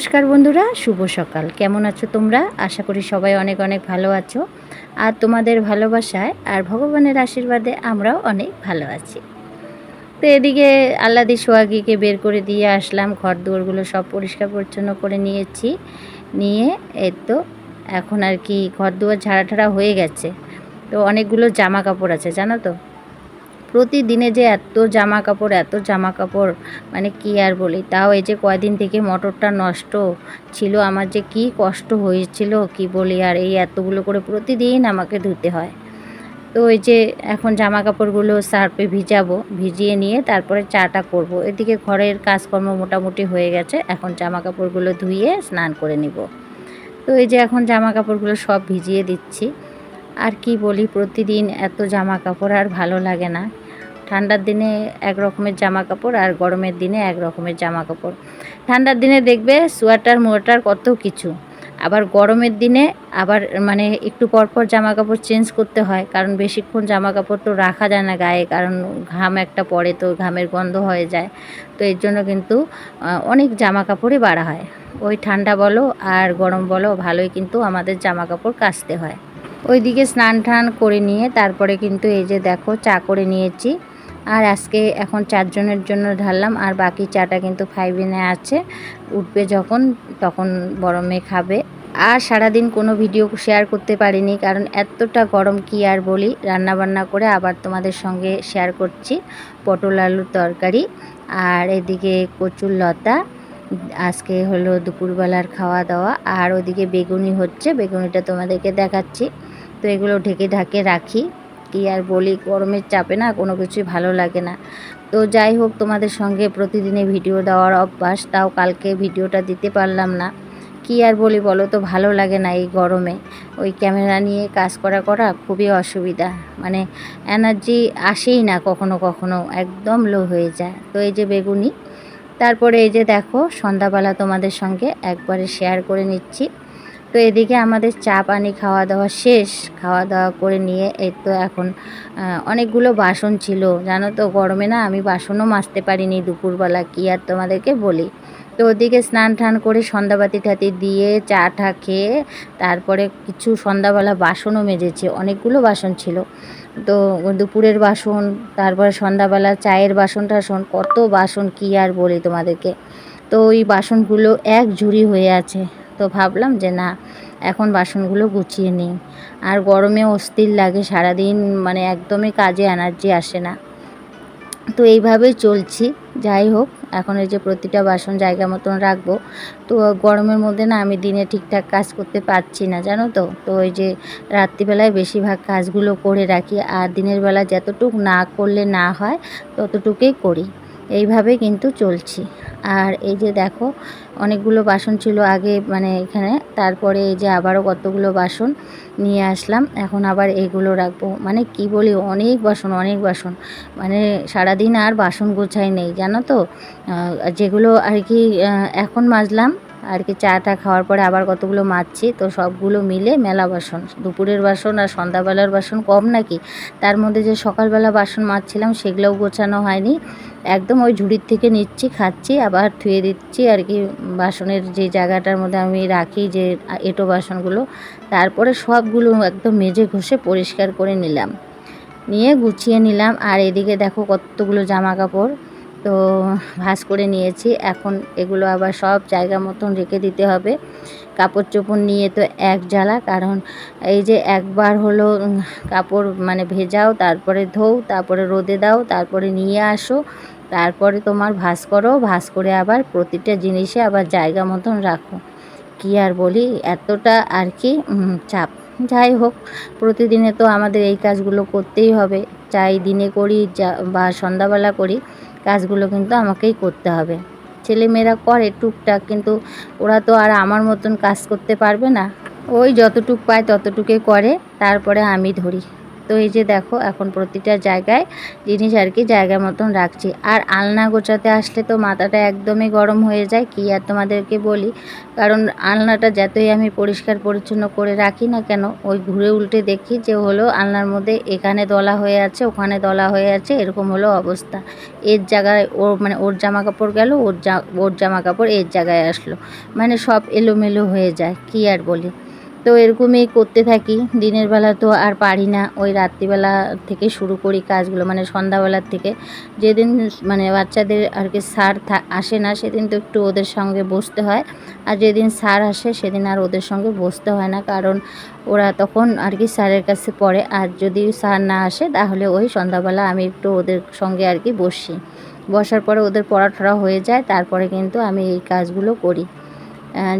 নমস্কার বন্ধুরা, শুভ সকাল। কেমন আছো তোমরা? আশা করি সবাই অনেক অনেক ভালো আছো। আর তোমাদের ভালোবাসায় আর ভগবানের আশীর্বাদে আমরাও অনেক ভালো আছি। তো এদিকে আল্লাদি সোয়াগিকে বের করে দিয়ে আসলাম, ঘর দুয়ারগুলো সব পরিষ্কার পরিচ্ছন্ন করে নিয়েছি। নিয়ে এই তো এখন আর কি ঘর দুয়ার ঝাড়া ঠাড়া হয়ে গেছে। তো অনেকগুলো জামা কাপড় আছে, জানো তো? প্রতিদিনে যে এত জামা কাপড় এত জামা কাপড় মানে কি আর বলি? তাও এই যে কয়দিন থেকে মোটরটা নষ্ট ছিল, আমার যে কি কষ্ট হয়েছিল, কি বলি আর এই এতগুলো করে প্রতিদিন আমাকে ধুতে হয়। তো ওই যে এখন জামা কাপড়গুলো সার্ফে ভিজাবো, ভিজিয়ে নিয়ে তারপরে চাটা করব। এদিকে ঘরের কাজকর্ম মোটামুটি হয়ে গেছে, এখন জামা কাপড়গুলো ধুয়ে স্নান করে নিব। তো এই যে এখন জামা কাপড়গুলো সব ভিজিয়ে দিচ্ছি। আর কি বলি, প্রতিদিন এত জামা কাপড় আর ভালো লাগে না। ঠান্ডার দিনে এক রকমের জামা কাপড় আর গরমের দিনে এক রকমের জামা কাপড় ঠান্ডার দিনে দেখবে সোয়াটার, মোয়েটার কত কিছু। আবার গরমের দিনে আবার মানে একটু পরপর জামা কাপড় চেঞ্জ করতে হয়, কারণ বেশিক্ষণ জামা কাপড় তো রাখা যায় না গায়ে, কারণ ঘাম একটা পড়ে তো ঘামের গন্ধ হয়ে যায়। তো এর জন্য কিন্তু অনেক জামা কাপড়ই বাড়া হয়। ওই ঠান্ডা বলো আর গরম বলো, ভালোই কিন্তু আমাদের জামা কাপড় কাচতে হয়। ওইদিকে স্নান টান করে নিয়ে তারপরে কিন্তু এই যে দেখো চা করে নিয়েছি। আর আজকে এখন চারজনের জন্য ঢাললাম, আর বাকি চাটা কিন্তু ফাইভিনে আছে। উঠবে যখন, তখন বড় মেয়ে খাবে। আর সারাদিন কোনো ভিডিও শেয়ার করতে পারিনি, কারণ এতটা গরম কি আর বলি। রান্না বান্না করে আবার তোমাদের সঙ্গে শেয়ার করছি, পটল আলুর তরকারি। আর এদিকে কচুর লতা, আজকে হলো দুপুরবেলার খাওয়া দাওয়া। আর ওদিকে বেগুনি হচ্ছে, বেগুনিটা তোমাদেরকে দেখাচ্ছি। তো এগুলো ঢেকে ঢাকে রাখি। কি আর বলি, গরমের চাপে না কোনো কিছুই ভালো লাগে না। তো যাই হোক, তোমাদের সঙ্গে প্রতিদিনে ভিডিও দেওয়ার অভ্যাস, তাও কালকে ভিডিওটা দিতে পারলাম না। কী আর বলি বলো তো, ভালো লাগে না এই গরমে। ওই ক্যামেরা নিয়ে কাজ করা করা খুবই অসুবিধা। মানে এনার্জি আসেই না কখনো কখনো, একদম লো হয়ে যায়। তো এই যে বেগুনি, তারপরে এই যে দেখো, সন্ধ্যাবেলা তোমাদের সঙ্গে একবারে শেয়ার করে নিচ্ছি। তো এদিকে আমাদের চা, পানি খাওয়া দাওয়া শেষ। খাওয়া দাওয়া করে নিয়ে এই তো এখন অনেকগুলো বাসন ছিল। জানো তো, গরমে না আমি বাসনও মাজতে পারিনি দুপুরবেলা, কি আর তোমাদেরকে বলি? তো ওদিকে স্নান টান করে সন্ধ্যাবাতি ঠাতি দিয়ে চা টা খেয়ে তারপরে কিছু সন্ধ্যাবেলা বাসনও মেজেছে, অনেকগুলো বাসন ছিল। তো দুপুরের বাসন, তারপরে সন্ধ্যাবেলা চায়ের বাসন টাসন, কত বাসন কি আর বলি তোমাদেরকে? তো ওই বাসনগুলো এক ঝুড়ি হয়ে আছে। তো ভাবলাম যে না, এখন বাসনগুলো গুছিয়ে নিই। আর গরমে অস্থির লাগে, সারাদিন মানে একদমই কাজে এনার্জি আসে না। তো এইভাবেই চলছি, যাই হোক, এখন এই যে প্রতিটা বাসন জায়গা মতন রাখব। তো গরমের মধ্যে না, আমি দিনে ঠিকঠাক কাজ করতে পারছি না, জানো তো? তো ওই যে রাত্রিবেলায় বেশিরভাগ কাজগুলো করে রাখি, আর দিনের বেলা যতটুক না করলে না হয়, ততটুকুই করি। এইভাবে কিন্তু চলছি। আর এই যে দেখো, অনেকগুলো বাসন ছিল আগে মানে এখানে, তারপরে এই যে আবারও কতগুলো বাসন নিয়ে আসলাম, এখন আবার এগুলো রাখব। মানে কি বলি, অনেক বাসন অনেক বাসন। মানে সারাদিন আর বাসন গোছাই নেই, জানো তো? যেগুলো আর কি এখন মাজলাম আর কি চাটা খাওয়ার পরে আবার কতগুলো মাজছি তো সবগুলো মিলে মেলা বাসন। দুপুরের বাসন আর সন্ধ্যাবেলার বাসন কম নাকি? তার মধ্যে যে সকালবেলা বাসন মাজছিলাম সেগুলোও গোছানো হয়নি। একদম ওই ঝুড়ির থেকে নিচ্ছি, খাচ্ছি, আবার ধুয়ে দিচ্ছি আর কি। বাসনের যে জায়গাটার মধ্যে আমি রাখি যে এঁটো বাসনগুলো, তারপরে সবগুলো একদম মেজে ঘষে পরিষ্কার করে নিলাম। নিয়ে গুছিয়ে নিলাম। আর এদিকে দেখো কতগুলো জামা কাপড় তো ভাস করে নিয়েছি। এখন এগুলো আবার সব জায়গা মতন রেখে দিতে হবে। কাপড় চোপড় নিয়ে তো এক জ্বালা, কারণ এই যে একবার হলো কাপড় মানে ভেজাও, তারপরে ধোও, তারপরে রোদে দাও, তারপরে নিয়ে আসো, তারপরে তোমার ভাস করো ভাস করে আবার প্রতিটা জিনিসে আবার জায়গা মতন রাখো। কি আর বলি, এতটা আর কি চাপ। যাই হোক, প্রতিদিনে তো আমাদের এই কাজগুলো করতেই হবে। চাই দিনে করি, যা, বা সন্ধ্যাবেলা করি। কাজগুলো কিন্তু আমাকেই করতে হবে। ছেলেমেয়েরা করে টুকটাক, কিন্তু ওরা তো আর আমার মতন কাজ করতে পারবে না। ওই যতটুক পায় ততটুকে করে, তারপরে আমি ধরি। তো এই যে দেখো, এখন প্রতিটা জায়গায় জিনিস আর কি জায়গা মতন রাখছি। আর আলনা গোছাতে আসলে তো মাথাটা একদমই গরম হয়ে যায়, কি আর তোমাদেরকে বলি? কারণ আলনাটা যতই আমি পরিষ্কার পরিচ্ছন্ন করে রাখি না কেন, ওই ঘুরে উল্টে দেখি যে হলো আলনার মধ্যে এখানে দলা হয়ে আছে, ওখানে দলা হয়ে আছে, এরকম হলো অবস্থা। এর জায়গায় ওর মানে ওর জামা কাপড় গেল, ওর জা ওর জামা কাপড় এর জায়গায় আসলো। মানে সব এলোমেলো হয়ে যায়, কি আর বলি? তো এরকমই করতে থাকি। দিনের বেলা তো আর পারি না। ওই রাত্রিবেলা থেকে শুরু করি কাজগুলো মানে সন্ধ্যাবেলার থেকে। যেদিন মানে বাচ্চাদের আর কি স্যার আসে না, সেদিন তো একটু ওদের সঙ্গে বসতে হয়। আর যেদিন স্যার আসে, সেদিন আর ওদের সঙ্গে বসতে হয় না। কারণ ওরা তখন আর কি স্যারের কাছে পড়ে। আর যদি স্যার না আসে, তাহলে ওই সন্ধ্যাবেলা আমি একটু ওদের সঙ্গে আর কি বসি। বসার পরে ওদের পড়া হয়ে যায়। তারপরে কিন্তু আমি এই কাজগুলো করি।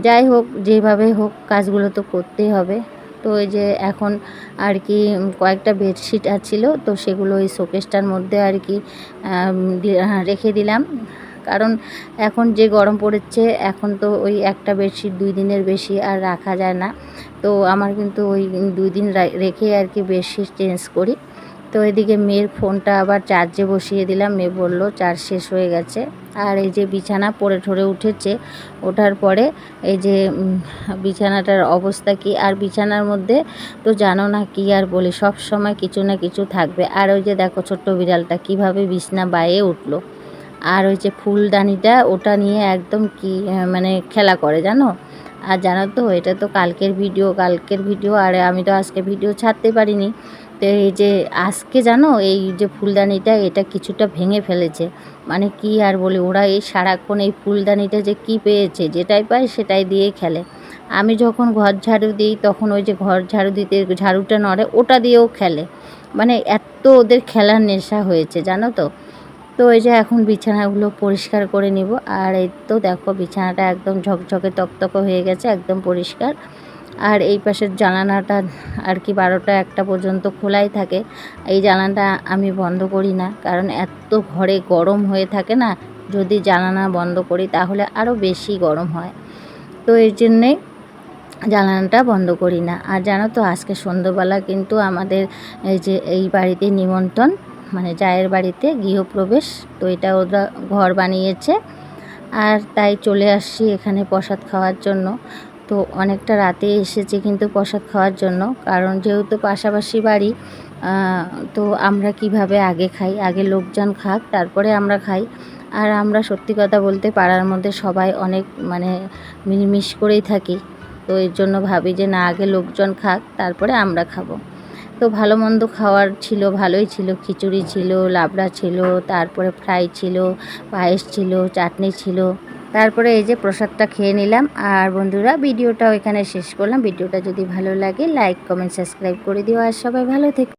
যাই হোক, যেভাবে হোক কাজগুলো তো করতেই হবে। তো ওই যে এখন আর কি কয়েকটা বেডশিট আছিল, তো সেগুলো ওই শোকেসটার মধ্যে আর কি রেখে দিলাম। কারণ এখন যে গরম পড়েছে, এখন তো ওই একটা বেডশিট দুই দিনের বেশি আর রাখা যায় না। তো আমার কিন্তু ওই দুই দিন রেখে আর কি বেডশিট চেঞ্জ করি। তো এদিকে মেয়ের ফোনটা আবার চার্জে বসিয়ে দিলাম। মেয়ে বলল, চার্জ শেষ হয়ে গেছে। আর এই যে বিছানা পড়ে ঠরে উঠেছে, ওঠার পরে এই যে বিছানাটার অবস্থা কি? আর বিছানার মধ্যে তো জানো না কি আর বলি, সব সময় কিছু না কিছু থাকবে। আর ওই যে দেখো ছোট্ট বিড়ালটা কীভাবে বিছনা বাইয়ে উঠল। আর ওই যে ফুলদানিটা, ওটা নিয়ে একদম কি মানে খেলা করে জানো? আর জানো তো, এটা তো কালকের ভিডিও কালকের ভিডিও, আর আমি তো আজকে ভিডিও ছাড়তে পারিনি। তো এই যে আজকে জানো, এই যে ফুলদানিটা, এটা কিছুটা ভেঙে ফেলেছে। মানে কি আর বলি, ওরা এই সারাক্ষণ এই ফুলদানিটা যে কি পেয়েছে, যেটাই পায় সেটাই দিয়ে খেলে। আমি যখন ঘর ঝাড়ু দিই, তখন ওই যে ঘর ঝাড়ু দিতে ঝাড়ুটা নড়ে, ওটা দিয়েও খেলে। মানে এত ওদের খেলার নেশা হয়েছে, জানো তো? তো এই যে এখন বিছানাগুলো পরিষ্কার করে নিব। আর এই তো দেখো, বিছানাটা একদম ঝকঝকে তকতকে হয়ে গেছে, একদম পরিষ্কার। আর এই পাশের জানালাটা আর কি বারোটা একটা পর্যন্ত খোলাই থাকে। এই জানালাটা আমি বন্ধ করি না, কারণ এত ঘরে গরম হয়ে থাকে না, যদি জানালা বন্ধ করি তাহলে আরও বেশি গরম হয়। তো এই জন্যেই জানালাটা বন্ধ করি না। আর জানো তো, আজকে সন্ধ্যাবেলা কিন্তু আমাদের এই যে এই বাড়িতে নিমন্ত্রণ মানে জায়ের বাড়িতে গৃহপ্রবেশ, তো এটা ওরা ঘর বানিয়েছে। আর তাই চলে আসছি এখানে প্রসাদ খাওয়ার জন্য। তো অনেকটা রাতে এসেছে কিন্তু প্রসাদ খাওয়ার জন্য। কারণ যেহেতু পাশাপাশি বাড়ি তো আমরা কীভাবে আগে খাই? আগে লোকজন খাক, তারপরে আমরা খাই। আর আমরা সত্যি কথা বলতে পাড়ার মধ্যে সবাই অনেক মানে মিলমিশ করেই থাকি। তো এর জন্য ভাবি যে না, আগে লোকজন খাক, তারপরে আমরা খাব। তো ভালো মন্দ খাওয়ার ছিল, ভালোই ছিল। খিচুড়ি ছিল, লাবড়া ছিল, তারপরে ফ্রাই ছিল, পায়েস ছিল, চাটনি ছিল। তারপরে এই যে প্রসাদটা খেয়ে নিলাম। আর বন্ধুরা, ভিডিওটাও এখানে শেষ করলাম। ভিডিওটা যদি ভালো লাগে লাইক কমেন্ট সাবস্ক্রাইব করে দিও। আর সবাই ভালো থেকে।